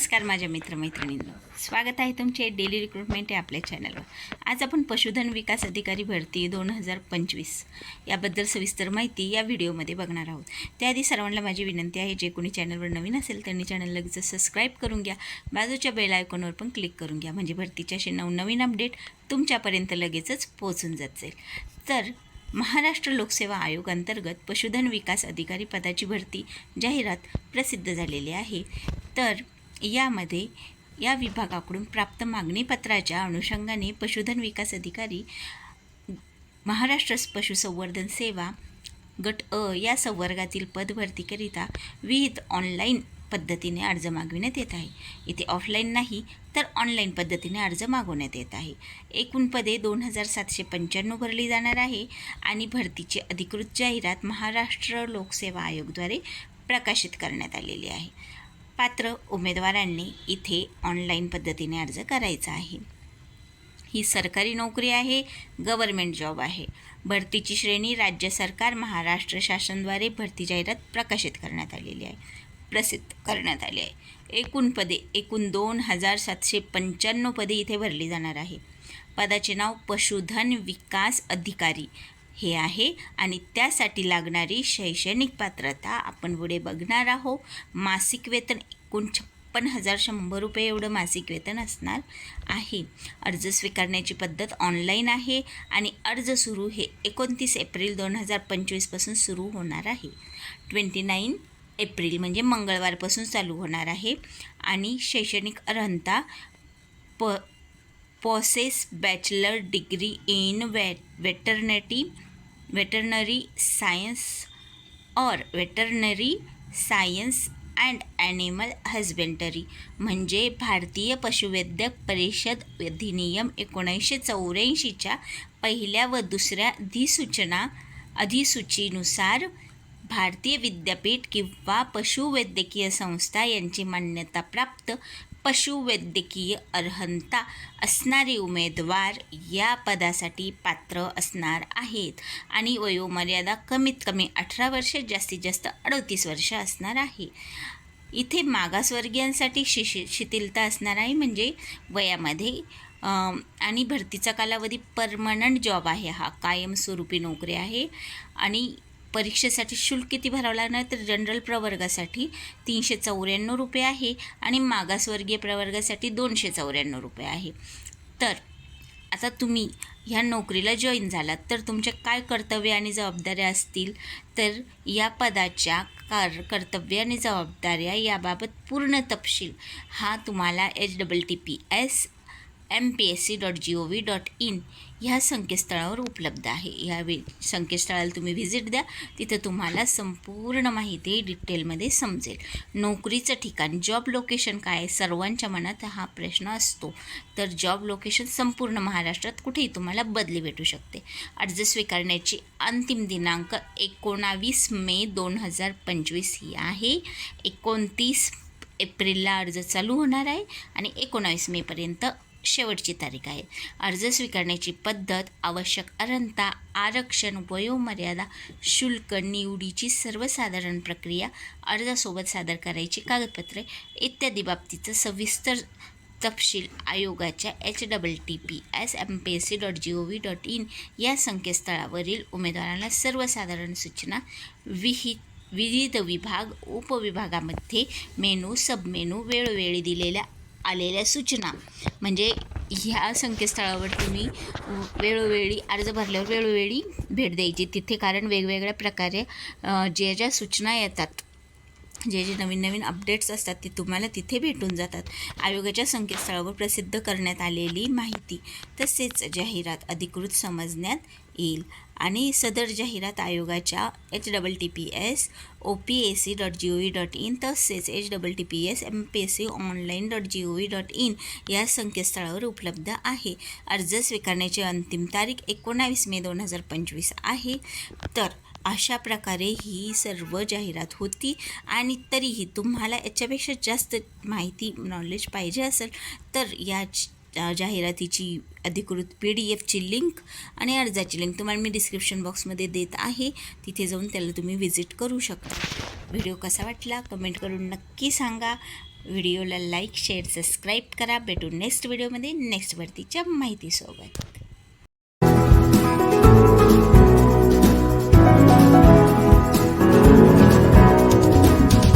नमस्कार माझ्या मित्रमैत्रिणींनो. स्वागत आहे तुमचे डेली रिक्रुटमेंट आहे आपल्या चॅनलवर आज आपण पशुधन विकास अधिकारी भरती दोन हजार पंचवीस याबद्दल सविस्तर माहिती या व्हिडिओमध्ये बघणार आहोत. त्याआधी सर्वांना माझी विनंती आहे जे कोणी चॅनलवर नवीन असेल त्यांनी चॅनल लगेच सबस्क्राईब करून घ्या. बाजूच्या बेल आयकॉनवर पण क्लिक करून घ्या. म्हणजे भरतीच्या असे नवनवीन अपडेट तुमच्यापर्यंत लगेचच पोहोचून जात जाईल. तर महाराष्ट्र लोकसेवा आयोग अंतर्गत पशुधन विकास अधिकारी पदाची भरती जाहिरात प्रसिद्ध झालेली आहे. तर यामध्ये या विभागाकडून प्राप्त मागणीपत्राच्या अनुषंगाने पशुधन विकास अधिकारी महाराष्ट्र पशुसंवर्धन सेवा गट अ या संवर्गातील पदभरतीकरिता विविध ऑनलाईन पद्धतीने अर्ज मागविण्यात येत आहे. इथे ऑफलाईन नाही तर ऑनलाईन पद्धतीने अर्ज मागवण्यात येत आहे. एकूण पदे दोन हजार सातशे पंच्याण्णव भरली जाणार आहे आणि भरतीची अधिकृत जाहिरात महाराष्ट्र लोकसेवा आयोगद्वारे प्रकाशित करण्यात आलेली आहे. पात्र उमेदवारांनी इथे ऑनलाईन पद्धतीने अर्ज करायचा आहे. ही सरकारी नोकरी आहे गव्हर्मेंट जॉब आहे. भरतीची श्रेणी राज्य सरकार महाराष्ट्र शासनद्वारे भरती जाहिरात प्रकाशित करण्यात आलेली आहे. प्रसिद्ध करण्यात आली आहे. एकूण पदे एकूण दोन हजार सातशे पंच्याण्णव पदे इथे भरली जाणार आहे. पदाचे नाव पशुधन विकास अधिकारी हे आहे आणि त्यासाठी लागणारी शैक्षणिक पात्रता आपण पुढे बघणार आहोत. मासिक वेतन एकूण छप्पन हजार शंभर रुपये एवढं मासिक वेतन असणार आहे. अर्ज स्वीकारण्याची पद्धत ऑनलाईन आहे आणि अर्ज सुरू हे एकोणतीस एप्रिल दोन हजार पंचवीसपासून सुरू होणार आहे. ट्वेंटी नाईन एप्रिल म्हणजे मंगळवारपासून चालू होणार आहे आणि शैक्षणिक अर्हता प possess bachelor degree in way veterinary veterinary science or veterinary science and animal husbandry म्हणजे भारतीय पशुवैद्यक परिषद अधिनियम एकोणीसशे चौऱ्याऐंशीच्या पहिल्या व दुसऱ्या अधिसूचना अधिसूचीनुसार भारतीय विद्यापीठ किंवा पशुवैद्यकीय संस्था यांची मान्यताप्राप्त पशुवैद्यकीय अर्हता असणारे उमेदवार या पदासाठी पात्र असणार आहेत. आणि वयोमर्यादा कमीत कमी अठरा वर्ष जास्तीत जास्त अडतीस वर्ष असणार आहे. इथे मागासवर्गीयांसाठी शिशि शिथिलता असणार आहे म्हणजे वयामध्ये आणि भरतीचा कालावधी परमनंट जॉब आहे हा कायमस्वरूपी नोकरी आहे. आणि परीक्षेसाठी शुल्क किती भरावं लागणार? तर जनरल प्रवर्गासाठी तीनशे चौऱ्याण्णव रुपये आहे आणि मागासवर्गीय प्रवर्गासाठी दोनशे चौऱ्याण्णव रुपये आहे. तर आता तुम्ही ह्या नोकरीला जॉईन झालात तर तुमच्या काय कर्तव्य आणि जबाबदाऱ्या असतील? तर या पदाच्या कार कर्तव्य आणि जबाबदाऱ्या याबाबत पूर्ण तपशील हा तुम्हाला H double T P S M P S C dot G O V dot in ह्या संकेतस्थळावर उपलब्ध आहे. ह्या वे संकेतस्थळाला तुम्ही व्हिजिट द्या. तिथं तुम्हाला संपूर्ण माहिती डिटेलमध्ये समजेल. नोकरीचं ठिकाण जॉब लोकेशन काय आहे सर्वांच्या मनात हा प्रश्न असतो. तर जॉब लोकेशन संपूर्ण महाराष्ट्रात कुठेही तुम्हाला बदली भेटू शकते. अर्ज स्वीकारण्याची अंतिम दिनांक एकोणावीस मे दोन हजार पंचवीस ही आहे. एकोणतीस एप्रिलला अर्ज चालू होणार आहे आणि एकोणावीस मेपर्यंत शेवटची तारीख आहे. अर्ज स्वीकारण्याची पद्धत आवश्यक अर्हता आरक्षण वयोमर्यादा शुल्क निवडीची सर्वसाधारण प्रक्रिया अर्जासोबत सादर करायची कागदपत्रे इत्यादी बाबतीचं सविस्तर तपशील आयोगाच्या H double T P S M P S C dot G O V dot in या संकेतस्थळावरील उमेदवारांना सर्वसाधारण सूचना विहित विविध विभाग उपविभागामध्ये मेनू सबमेनू वेळोवेळी दिलेल्या आलेल्या सूचना. म्हणजे ह्या संकेतस्थळावर तुम्ही वेळोवेळी अर्ज भरल्यावर वेळोवेळी भेट द्यायची. तिथे कारण वेगवेगळ्या प्रकारे ज्या ज्या सूचना येतात जे जे नवीन नवीन अपडेट्स असतात ते तुम्हाला तिथे भेटून जातात. आयोगाच्या संकेतस्थळावर प्रसिद्ध करण्यात आलेली माहिती तसेच जाहिरात अधिकृत समजण्यात येईल. आणि सदर जाहिरात आयोगाच्या H double T P S O P S C dot G O V dot in तसेच H double T P S M P S C online dot G O V dot in या संकेतस्थळावर उपलब्ध आहे. अर्ज स्वीकारण्याची अंतिम तारीख एकोणावीस मे दोन हजार पंचवीस आहे. तर अशा प्रकारे ही सर्व जाहिरात होती. आणि तरीही तुम्हाला याच्यापेक्षा जास्त माहिती नॉलेज पाहिजे असेल तर या जाहिरातीची अधिकृत पी डी एफची लिंक आणि अर्जाची लिंक तुम्हाला मी डिस्क्रिप्शन बॉक्समध्ये देत आहे. तिथे जाऊन त्याला तुम्ही व्हिजिट करू शकता. व्हिडिओ कसा वाटला? कमेंट करून नक्की सांगा. व्हिडिओला लाईक शेअर सबस्क्राईब करा. भेटू नेक्स्ट व्हिडिओमध्ये नेक्स्ट भरतीच्या माहितीसोबत.